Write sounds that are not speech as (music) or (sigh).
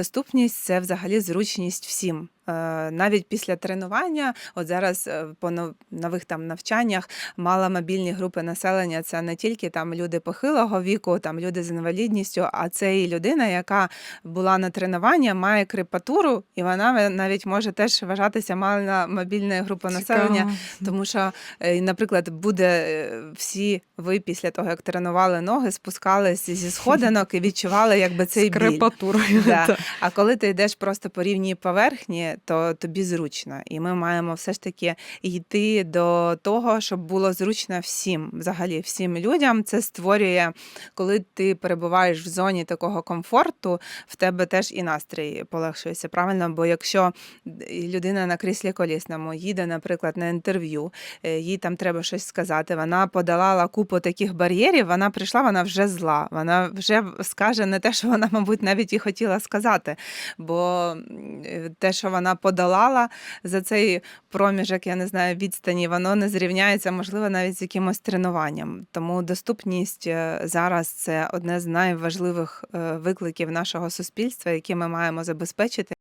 Доступність це взагалі зручність всім. Е, Навіть після тренування, от зараз е, по нових там навчаннях маломобільні групи населення це не тільки там люди похилого віку, там люди з інвалідністю, а це і людина, яка була на тренуванні, має крепатуру, і вона навіть може теж вважатися мала маломобільною групою населення. Тому що, е, наприклад, буде всі ви після того, як тренували ноги, спускались зі (laughs) сходинок і відчували, якби цей біль. Да. (laughs) А коли ти йдеш просто по рівній поверхні, то тобі зручно. І ми маємо все ж таки йти до того, щоб було зручно всім, взагалі всім людям. Це створює, коли ти перебуваєш в зоні такого комфорту, в тебе теж і настрій полегшується. Правильно? Бо якщо людина на кріслі колісному їде, наприклад, на інтерв'ю, е, їй там треба щось сказати. Вона подолала купу таких бар'єрів, вона прийшла, вона вже зла. Вона вже скаже не те, що вона, мабуть, навіть і хотіла сказати. Бо е, те, що вона подолала за цей проміжок, я не знаю, відстані, воно не зрівняється, можливо, навіть з якимось тренуванням. Тому доступність е, зараз це одне з найважливих е, викликів нашого суспільства, які ми маємо забезпечити.